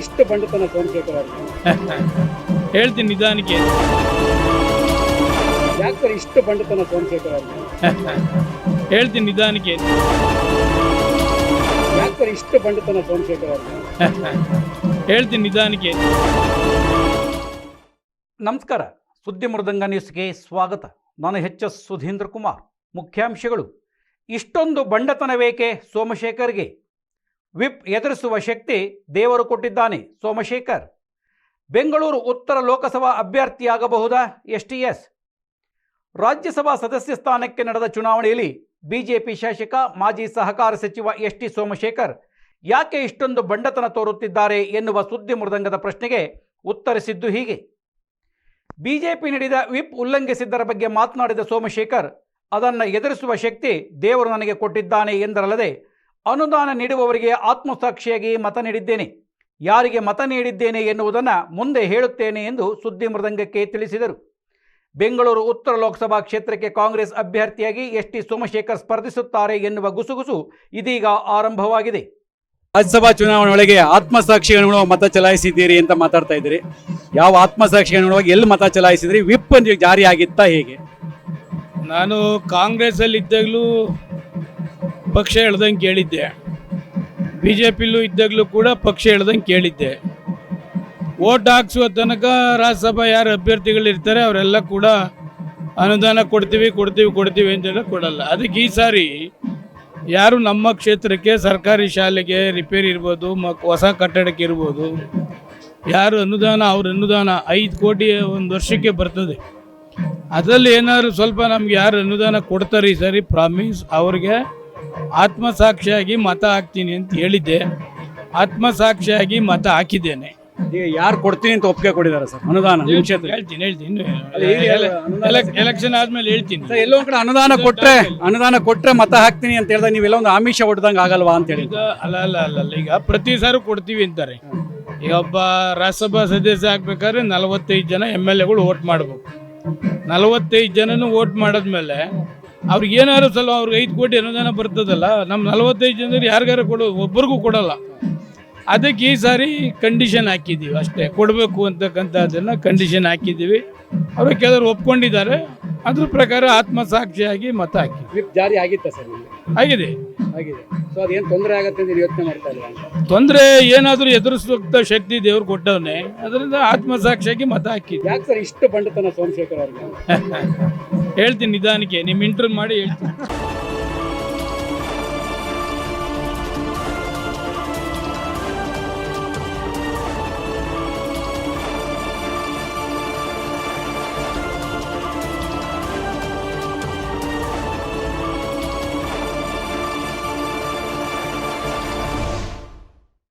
ಇಷ್ಟು ಬಂಡತನ ಸೋಮಶೇಖರ್ ಅವ್ರಿಗೆ ಹೇಳ್ತೀನಿ ನಿಧಾನಕ್ಕೆ. ಯಾಕೆ ಸರ್ ಇಷ್ಟು ಬಂಡತನ ಸೋಮಶೇಖರ್ ಅವ್ರಿಗೆ ಹೇಳ್ತೀನಿ ನಿಧಾನಕ್ಕೆ. ಯಾಕೆ ಸರ್ ಇಷ್ಟು ಬಂಡತನ ಸೋಮಶೇಖರ್ ಅವ್ರಿಗೆ ಹೇಳ್ತೀನಿ ನಿಧಾನಕ್ಕೆ. ನಮಸ್ಕಾರ. ಸುದ್ದಿ ಮೃದಂಗ ನ್ಯೂಸ್ಗೆ ಸ್ವಾಗತ. ನಾನು ಎಚ್ ಎಸ್ ಸುಧೀಂದ್ರ ಕುಮಾರ್. ಮುಖ್ಯಾಂಶಗಳು. ಇಷ್ಟೊಂದು ಬಂಡತನ ಬಂಡತನವೇಕೆ ಸೋಮಶೇಖರ್ಗೆ? ವಿಪ್ ಎದುರಿಸುವ ಶಕ್ತಿ ದೇವರು ಕೊಟ್ಟಿದ್ದಾನೆ. ಸೋಮಶೇಖರ್, ಬೆಂಗಳೂರು ಉತ್ತರ Lok Sabha ಅಭ್ಯರ್ಥಿಯಾಗಬಹುದಾ? S T S. Rajya Sabha ಸದಸ್ಯ ಸ್ಥಾನಕ್ಕೆ ನಡೆದ ಚುನಾವಣೆಯಲ್ಲಿ ಬಿಜೆಪಿ ಶಾಸಕ, ಮಾಜಿ ಸಹಕಾರ ಸಚಿವ ಎಸ್ ಟಿ ಸೋಮಶೇಖರ್ ಯಾಕೆ ಇಷ್ಟೊಂದು ಬಂಡತನ ತೋರುತ್ತಿದ್ದಾರೆ ಎನ್ನುವ ಸುದ್ದಿ ಮೃದಂಗದ ಪ್ರಶ್ನೆಗೆ ಉತ್ತರಿಸಿದ್ದು ಹೀಗೆ. ಬಿಜೆಪಿ ನೀಡಿದ ವಿಪ್ ಉಲ್ಲಂಘಿಸಿದ್ದರ ಬಗ್ಗೆ ಮಾತನಾಡಿದ ಸೋಮಶೇಖರ್, ಅದನ್ನು ಎದುರಿಸುವ ಶಕ್ತಿ ದೇವರು ನನಗೆ ಕೊಟ್ಟಿದ್ದಾನೆ ಎಂದರಲ್ಲದೆ ಅನುದಾನ ನೀಡುವವರಿಗೆ ಆತ್ಮಸಾಕ್ಷಿಯಾಗಿ ಮತ ನೀಡಿದ್ದೇನೆ. ಯಾರಿಗೆ ಮತ ನೀಡಿದ್ದೇನೆ ಎನ್ನುವುದನ್ನು ಮುಂದೆ ಹೇಳುತ್ತೇನೆ ಎಂದು ಸುದ್ದಿ ಮೃದಂಗಕ್ಕೆ ತಿಳಿಸಿದರು. ಬೆಂಗಳೂರು ಉತ್ತರ ಲೋಕಸಭಾ ಕ್ಷೇತ್ರಕ್ಕೆ ಕಾಂಗ್ರೆಸ್ ಅಭ್ಯರ್ಥಿಯಾಗಿ ಎಸ್ ಟಿ ಸೋಮಶೇಖರ್ ಸ್ಪರ್ಧಿಸುತ್ತಾರೆ ಎನ್ನುವ ಗುಸುಗುಸು ಇದೀಗ ಆರಂಭವಾಗಿದೆ. ರಾಜ್ಯಸಭಾ ಚುನಾವಣೆ ಒಳಗೆ ಆತ್ಮಸಾಕ್ಷಿ ಅನುಗುಣವಾಗಿ ಮತ ಚಲಾಯಿಸಿದ್ದೀರಿ ಅಂತ ಮಾತಾಡ್ತಾ ಇದ್ದೀರಿ. ಯಾವ ಆತ್ಮಸಾಕ್ಷಿ ಅನುಗುಣವಾಗಿ ಎಲ್ಲಿ ಮತ ಚಲಾಯಿಸಿದ್ರಿ? ವಿಪ್ ಜಾರಿ ಆಗಿತ್ತಾ ಹೇಗೆ? ನಾನು ಕಾಂಗ್ರೆಸ್ ಅಲ್ಲಿ ಇದ್ದಾಗಲೂ ಪಕ್ಷ ಹೇಳ್ದಂಗೆ ಕೇಳಿದ್ದೆ. ಬಿ ಜೆ ಪಿಲೂ ಇದ್ದಾಗಲೂ ಕೂಡ ಪಕ್ಷ ಹೇಳ್ದಂಗೆ ಕೇಳಿದ್ದೆ. ಓಟ್ ಹಾಕ್ಸುವ ತನಕ ರಾಜ್ಯಸಭಾ ಯಾರು ಅಭ್ಯರ್ಥಿಗಳಿರ್ತಾರೆ ಅವರೆಲ್ಲ ಕೂಡ ಅನುದಾನ ಕೊಡ್ತೀವಿ ಕೊಡ್ತೀವಿ ಕೊಡ್ತೀವಿ ಅಂತೆಲ್ಲ ಕೊಡಲ್ಲ. ಅದಕ್ಕೆ ಈ ಸಾರಿ ಯಾರು ನಮ್ಮ ಕ್ಷೇತ್ರಕ್ಕೆ ಸರ್ಕಾರಿ ಶಾಲೆಗೆ ರಿಪೇರಿ ಇರ್ಬೋದು ಮಕ್ ಹೊಸ ಕಟ್ಟಡಕ್ಕೆ ಇರ್ಬೋದು, ಯಾರು ಅನುದಾನ, ಅವ್ರ ಅನುದಾನ ಐದು ಕೋಟಿ ಒಂದು ವರ್ಷಕ್ಕೆ ಬರ್ತದೆ. ಅದರಲ್ಲಿ ಏನಾದ್ರು ಸ್ವಲ್ಪ ನಮ್ಗೆ ಯಾರು ಅನುದಾನ ಕೊಡ್ತಾರೆ ಈ ಸಾರಿ ಪ್ರಾಮಿಸ್ ಅವ್ರಿಗೆ ಆತ್ಮಸಾಕ್ಷಿಯಾಗಿ ಮತ ಹಾಕ್ತೀನಿ ಅಂತ ಹೇಳಿದ್ದೆ. ಆತ್ಮಸಾಕ್ಷಿಯಾಗಿ ಮತ ಹಾಕಿದ್ದೇನೆ. ಈಗ ಯಾರು ಕೊಡ್ತೀನಿ ಅಂತ ಒಪ್ಪಿಗೆ ಕೊಟ್ಟಿದ್ದಾರೆ ಸರ್? ಅನುದಾನ ನಿಮ್ಮ ಕ್ಷೇತ್ರ ಹೇಳ್ತೀನಿ ಹೇಳ್ತೀನಿ. ಎಲೆಕ್ಷನ್ ಆದ್ಮೇಲೆ ಹೇಳ್ತೀನಿ. ಸರ್, ಎಲ್ಲೋ ಒಂದ್ ಕಡೆ ಅನುದಾನ ಕೊಟ್ಟರೆ ಅನುದಾನ ಕೊಟ್ಟರೆ ಮತ ಹಾಕ್ತೀನಿ ಅಂತ ಹೇಳಿದಾಗ ನೀವೆಲ್ಲ ಒಂದು ಆಮಿಷ ಹೊಡೆದಂಗೆ ಆಗಲ್ವಾ ಅಂತ ಹೇಳಿ. ಅಲ್ಲ ಅಲ್ಲ ಅಲ್ಲ ಅಲ್ಲ ಈಗ ಪ್ರತಿ ಸಾರು ಕೊಡ್ತೀವಿ ಅಂತಾರೆ. ಈಗ ಒಬ್ಬ ರಾಜ್ಯಸಭಾ ಸದಸ್ಯ ಆಗ್ಬೇಕಾದ್ರೆ ನಲವತ್ತೈದು ಜನ ಎಂ ಎಲ್ ಎಗಳು ಓಟ್ ಮಾಡಬೇಕು. ನಲವತ್ತೈದು ಜನನು ಓಟ್ ಮಾಡಿದ್ಮೇಲೆ ಅವ್ರಿಗೆ ಏನಾದ್ರು ಸ್ವಲ್ಪ ಅವ್ರಿಗೆ ಐದು ಕೋಟಿ ಅನುದಾನ ಬರ್ತದಲ್ಲ ನಮ್ಮ ನಲವತ್ತೈದು ಜನರು ಯಾರಿಗಾರು ಕೊಡೋ ಒಬ್ಬರಿಗೂ ಕೊಡಲ್ಲ. ಅದಕ್ಕೆ ಈ ಸಾರಿ ಕಂಡೀಷನ್ ಹಾಕಿದ್ದೀವಿ ಅಷ್ಟೇ. ಕೊಡಬೇಕು ಅಂತಕ್ಕಂಥದ್ದನ್ನು ಕಂಡೀಷನ್ ಹಾಕಿದ್ದೀವಿ. ಅವರು ಕೆಲವರು ಒಪ್ಕೊಂಡಿದ್ದಾರೆ. ಅದ್ರ ಪ್ರಕಾರ ಆತ್ಮಸಾಕ್ಷಿಯಾಗಿ ಮತ ಹಾಕಿ ವಿಪ್ ಜಾರಿ ಆಗಿತ್ತಾ ಸರ್ ಆಗಿದೆ. ಆಗಿದೆ. ಸೊ ಅದೇನು ತೊಂದರೆ ಆಗುತ್ತೆ ಅಂತ ಯೋಚನೆ ಮಾಡ್ತಾ ಇಲ್ಲ ತೊಂದರೆ ಏನಾದರೂ ಎದುರಿಸುವಂತ ಶಕ್ತಿ ದೇವ್ರು ಕೊಟ್ಟವನೇ ಅದರಿಂದ ಆತ್ಮಸಾಕ್ಷಿಯಾಗಿ ಮತ ಹಾಕಿದ್ದೆ ಯಾಕೆ ಸರ್ ಇಷ್ಟು ಬಂಡತನ ಸೋಮಶೇಖರ್ ಅವ್ರಿಗೆ? ಹೇಳ್ತೀನಿ ನಿಧಾನಕ್ಕೆ ನಿಮ್ಮ ಇಂಟರ್ವ್ಯೂ ಮಾಡಿ ಹೇಳ್ತೀನಿ.